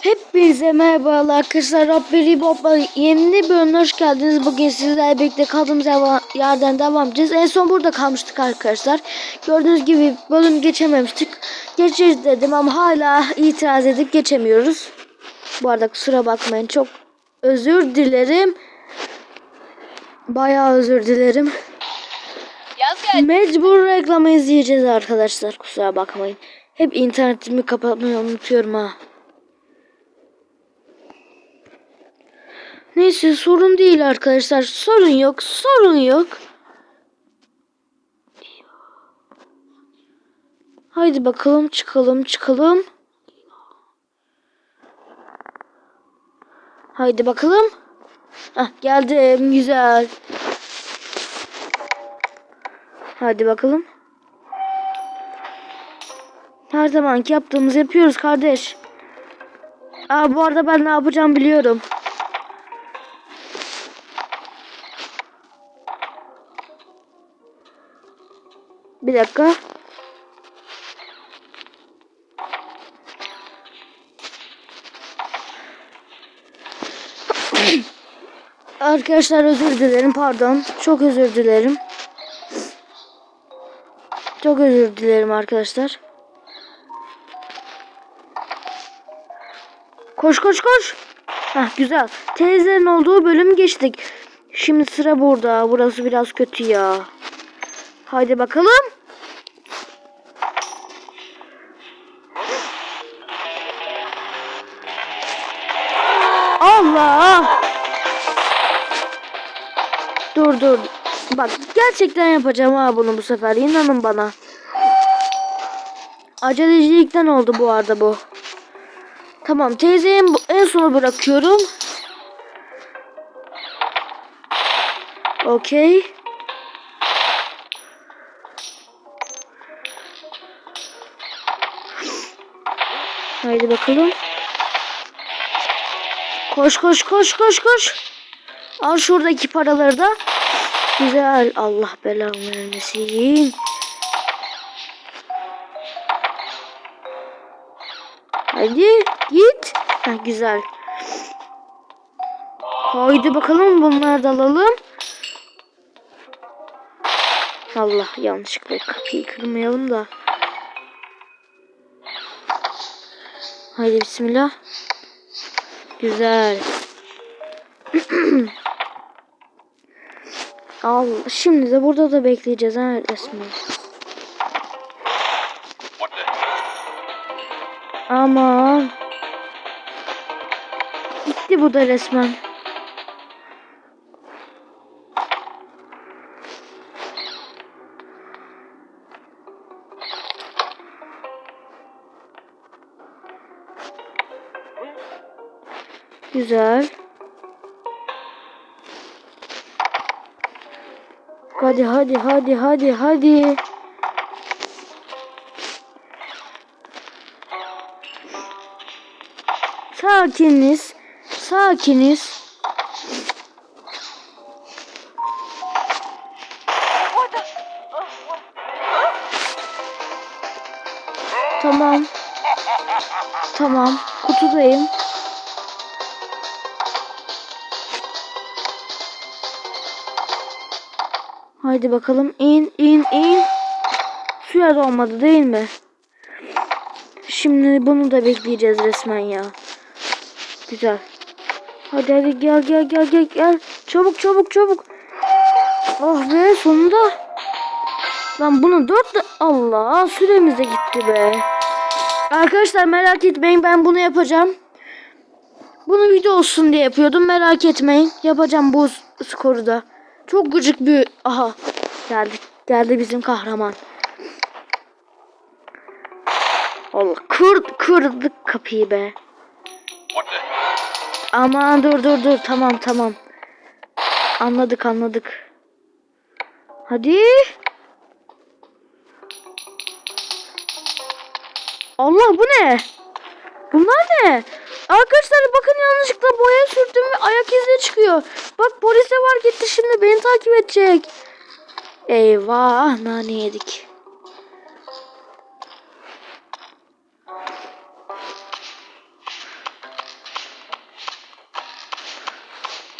Hepinize merhaba arkadaşlar. Rabberi Baba yeni bir bölümüne hoş geldiniz. Bugün sizlerle birlikte kaldığımız yerden- devam edeceğiz. En son burada kalmıştık arkadaşlar. Gördüğünüz gibi bölüm geçememiştik. Geçeceğiz dedim ama hala itiraz edip geçemiyoruz. Bu arada kusura bakmayın. Çok özür dilerim. Bayağı özür dilerim. Mecbur reklamı izleyeceğiz arkadaşlar. Kusura bakmayın. Hep internetimi kapatmayı unutuyorum ha. Neyse sorun değil arkadaşlar. Sorun yok. Sorun yok. Haydi bakalım çıkalım çıkalım. Haydi bakalım. Hah geldim güzel. Hadi bakalım. Her zamanki yaptığımızı yapıyoruz kardeş. Aa bu arada ben ne yapacağım biliyorum. Bir dakika. Arkadaşlar özür dilerim pardon. Çok özür dilerim. Çok özür dilerim arkadaşlar. Koş koş koş. Hah güzel. Teyzenin olduğu bölüm geçtik. Şimdi sıra burada. Burası biraz kötü ya. Haydi bakalım. Allah! Dur dur. Bak gerçekten yapacağım ha bunu bu sefer. İnanın bana. Acelecilikten oldu bu arada bu. Tamam teyzeyi en, sona bırakıyorum. Okey. Haydi bakalım. Koş koş koş koş koş. Al şuradaki paraları da. Güzel. Allah belanı vermesin. Hadi git. Ha, güzel. Haydi bakalım bunları da alalım. Allah yanlışlıkla kapıyı kırmayalım da. Haydi bismillah. Güzel. Al. Şimdi de burada da bekleyeceğiz ha the? Aman. Gitti bu da resmen. Güzel. Hadi hadi hadi hadi hadi. Sakiniz. Sakiniz. Tamam. Tamam. Kutudayım. Haydi bakalım. in in in. Suya da olmadı değil mi? Şimdi bunu da bekleyeceğiz resmen ya. Güzel. Hadi hadi gel gel gel gel gel. Çabuk çabuk çabuk. Oh be sonunda. Lan bunu dört de... Allah süremiz de gitti be. Arkadaşlar merak etmeyin ben bunu yapacağım. Bunu video olsun diye yapıyordum merak etmeyin. Yapacağım bu skoru da. Çok gıcık bir... Aha geldi. Geldi bizim kahraman. Allah kırd kırdık kapıyı be. Aman dur dur dur tamam tamam. Anladık anladık. Hadi. Allah bu ne? Bunlar ne? Arkadaşlar bakın yanlışlıkla boya sürdüm ve ayak izi çıkıyor. Bak polise var gitti şimdi beni takip edecek. Eyvah nane yedik.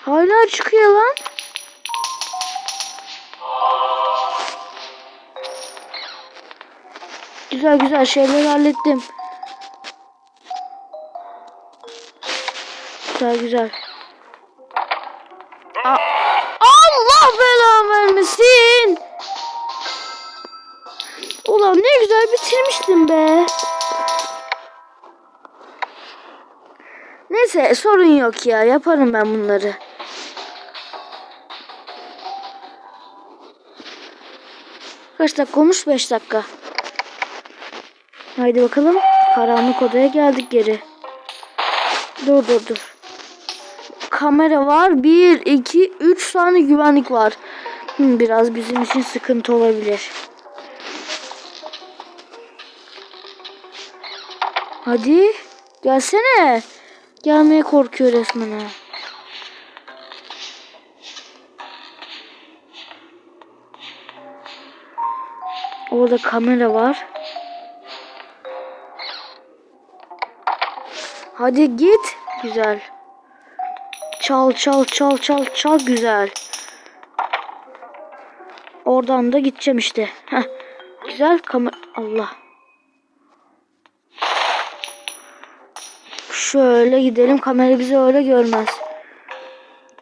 Hala çıkıyor lan. Güzel güzel şeyler hallettim. Güzel güzel. A- Allah belanı vermesin. Ulan ne güzel bitirmiştim be. Neyse sorun yok ya yaparım ben bunları. Kaç dakika olmuş? 5 dakika. Haydi bakalım. Karanlık odaya geldik geri. Dur dur dur. Kamera var. 1, 2, 3 tane güvenlik var. Hmm, biraz bizim için sıkıntı olabilir. Hadi. Gelsene. Gelmeye korkuyor resmen ha. Orada kamera var. Hadi git. Güzel. Çal çal çal çal çal güzel. Oradan da gideceğim işte. Heh. Güzel kamera. Allah. Şöyle gidelim. Kamera bizi öyle görmez.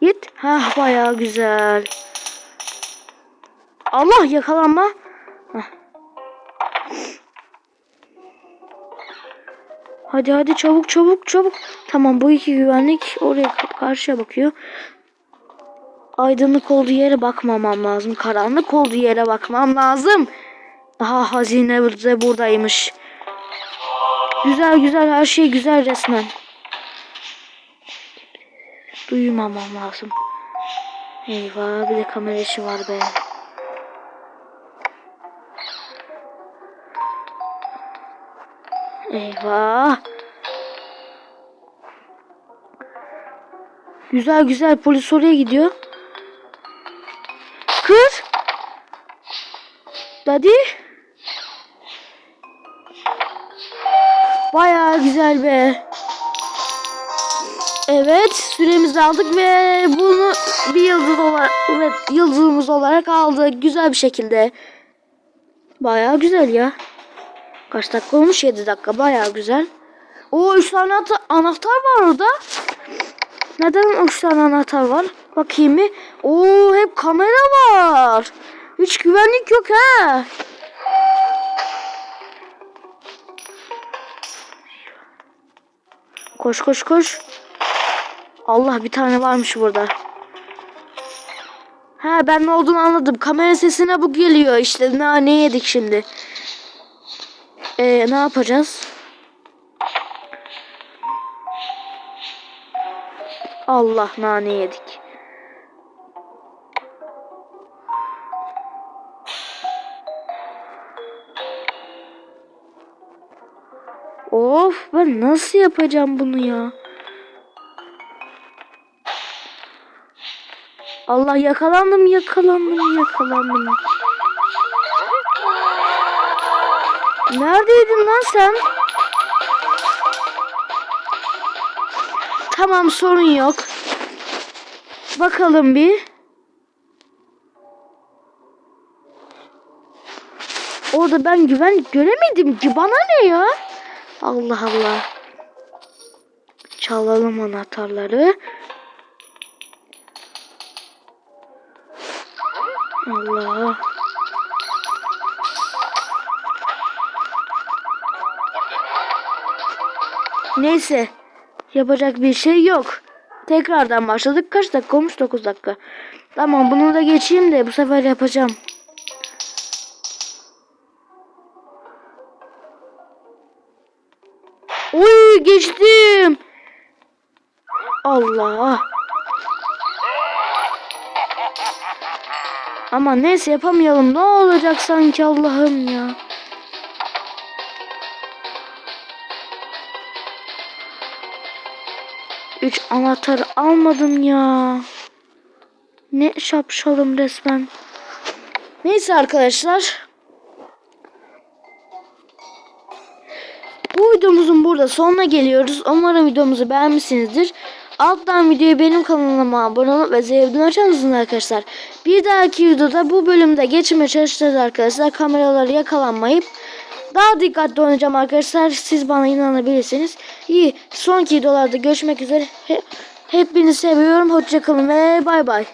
Git. Hah bayağı güzel. Allah yakalanma. Hadi hadi çabuk çabuk çabuk. Tamam bu iki güvenlik oraya ka- karşıya bakıyor. Aydınlık olduğu yere bakmamam lazım. Karanlık olduğu yere bakmam lazım. Aha hazine de buradaymış. Güzel güzel her şey güzel resmen. Duymamam lazım. Eyvah bir de kamera işi var be. Eyvah. Güzel güzel polis oraya gidiyor. Kız. Daddy. Bayağı güzel be. Evet süremizi aldık ve bunu bir yıldız olarak evet, yıldızımız olarak aldık güzel bir şekilde. Bayağı güzel ya. Kaç dakika olmuş? 7 dakika. Bayağı güzel. O 3 tane anahtar var orada. Neden 3 tane anahtar var? Bakayım bir. Oo hep kamera var. Hiç güvenlik yok ha. Koş koş koş. Allah bir tane varmış burada. Ha ben ne olduğunu anladım. Kamera sesine bu geliyor işte. Ne, ne yedik şimdi? Ee, ne yapacağız? Allah nane yedik. Of ben nasıl yapacağım bunu ya? Allah yakalandım yakalandım yakalandım. Neredeydin lan sen? Tamam sorun yok. Bakalım bir. Orada ben güvenlik göremedim ki. Bana ne ya? Allah Allah. Çalalım anahtarları. Allah. Neyse. Yapacak bir şey yok. Tekrardan başladık. Kaç dakika olmuş? 9 dakika. Tamam bunu da geçeyim de bu sefer yapacağım. Uy geçtim. Allah. Ama neyse yapamayalım. Ne olacak sanki Allah'ım ya. Üç anahtar almadım ya. Ne şapşalım resmen. Neyse arkadaşlar. Bu videomuzun burada sonuna geliyoruz. Umarım videomuzu beğenmişsinizdir. alttan videoyu benim kanalıma abone olup ve zevdini açar mısınız arkadaşlar? Bir dahaki videoda bu bölümde geçmeye çalışacağız arkadaşlar. Kameraları yakalanmayıp daha dikkatli oynayacağım arkadaşlar. Siz bana inanabilirsiniz. İyi. Sonraki videolarda görüşmek üzere. He- Hepinizi seviyorum. Hoşçakalın ve bay bay.